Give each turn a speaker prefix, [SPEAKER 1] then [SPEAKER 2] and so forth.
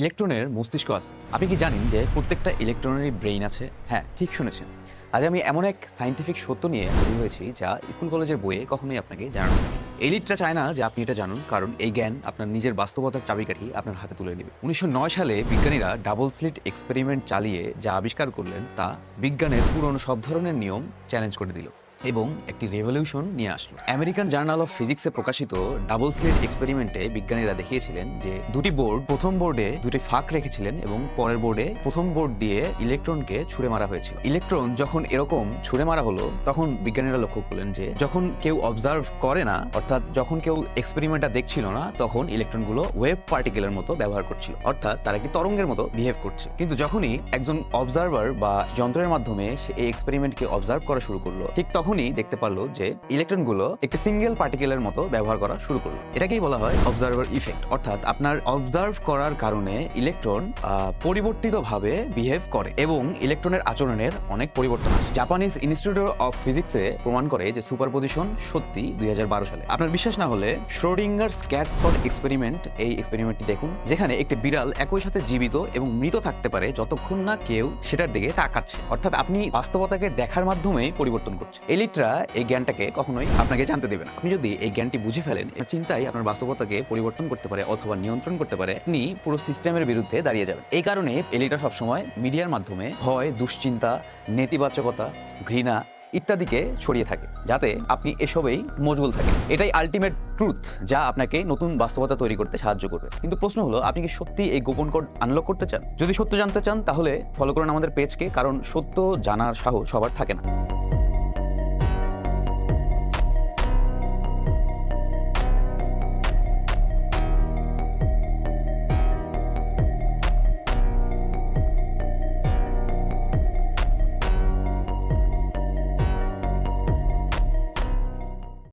[SPEAKER 1] ইলেকট্রনের মস্তিষ্ক আছে। আপনি কি জানেন যে প্রত্যেকটা ইলেকট্রনেরই ব্রেইন আছে? হ্যাঁ ঠিক শুনেছেন। আজ আমি এমন এক সাইন্টিফিক সত্য নিয়ে হাজির হয়েছি যা স্কুল কলেজের বইয়ে কখনোই আপনাকে জানানো এলিটটা চায় না যে আপনি এটা জানুন, কারণ এই জ্ঞান আপনার নিজের বাস্তবতার চাবিকাঠি আপনার হাতে তুলে নেবে। উনিশশো নয় সালে বিজ্ঞানীরা ডাবল স্লিট এক্সপেরিমেন্ট চালিয়ে যা আবিষ্কার করলেন তা বিজ্ঞানের পুরনো সব ধরনের নিয়ম চ্যালেঞ্জ করে দিল। এবং একটি রেভলিউশন নিয়ে আসলো। আমেরিকান জার্নাল অফ ফিজিক্সে প্রকাশিত ডাবল স্লিট এক্সপেরিমেন্টে বিজ্ঞানীরা দেখিয়েছিলেন যে দুটি বোর্ড প্রথম বোর্ডে দুটি ফাঁক রেখেছিলেন এবং পরের বোর্ডে প্রথম বোর্ড দিয়ে ইলেকট্রনকে ছুড়ে মারা হয়েছিল। ইলেকট্রন যখন এরকম ছুড়ে মারা হলো, তখন বিজ্ঞানীরা লক্ষ্য করলেন যে যখন কেউ অবজার্ভ করে না, অর্থাৎ যখন কেউ এক্সপেরিমেন্টটা দেখছিল না, তখন ইলেকট্রনগুলো ওয়েব পার্টিকেলের মতো ব্যবহার করছিল। অর্থাৎ তারা একটি তরঙ্গের মতো বিহেভ করছে। কিন্তু যখনই একজন অবজারভার বা যন্ত্রের মাধ্যমে সে এই এক্সপেরিমেন্টকে অবজার্ভ করা শুরু করল, ঠিক তখনই দেখতে পারল যে ইলেকট্রনগুলো একটি সিঙ্গেল পার্টিকেলের মতো ব্যবহার করা শুরু করল। এটাকেই বলা হয় অবজারভার ইফেক্ট অর্থাৎ আপনার অবজার্ভ করার কারণে ইলেকট্রন পরিবর্তিতভাবে বিহেভ করে এবং ইলেকট্রনের আচরণের অনেক পরিবর্তন আসে। জাপানিজ ইনস্টিটিউট অফ ফিজিক্সে প্রমাণ করে যে সুপারপজিশন সত্যি দুই হাজার বারো সালে। আপনার বিশ্বাস না হলে শ্রোডিঙ্গার স্ক্যাট থট এক্সপেরিমেন্ট এই এক্সপেরিমেন্টটি দেখুন, যেখানে একটি বিড়াল একই সাথে জীবিত এবং মৃত থাকতে পারে যতক্ষণ না কেউ সেটার দিকে তাকাচ্ছে। অর্থাৎ আপনি বাস্তবতাকে দেখার মাধ্যমে পরিবর্তন করছেন। এলিটরা এই জ্ঞানটাকে কখনোই আপনাকে জানতে দেবে না। আপনি যদি এই জ্ঞানটি বুঝে ফেলেন, এর চিন্তাই আপনার বাস্তবতাকে পরিবর্তন করতে পারে অথবা নিয়ন্ত্রণ করতে পারে, আপনি পুরো সিস্টেমের বিরুদ্ধে দাঁড়িয়ে যাবেন। এই কারণে এলিটা সবসময় মিডিয়ার মাধ্যমে ভয়, দুশ্চিন্তা, নেতিবাচকতা, ঘৃণা ইত্যাদিকে ছড়িয়ে থাকে, যাতে আপনি এসবেই মজবুল থাকেন। এটাই আলটিমেট ট্রুথ যা আপনাকে নতুন বাস্তবতা তৈরি করতে সাহায্য করবে। কিন্তু প্রশ্ন হলো, আপনি কি সত্যি এই গোপন কোড আনলক করতে চান? যদি সত্য জানতে চান, তাহলে ফলো করুন আমাদের পেজকে কারণ সত্য জানার সাহস সবার থাকে না।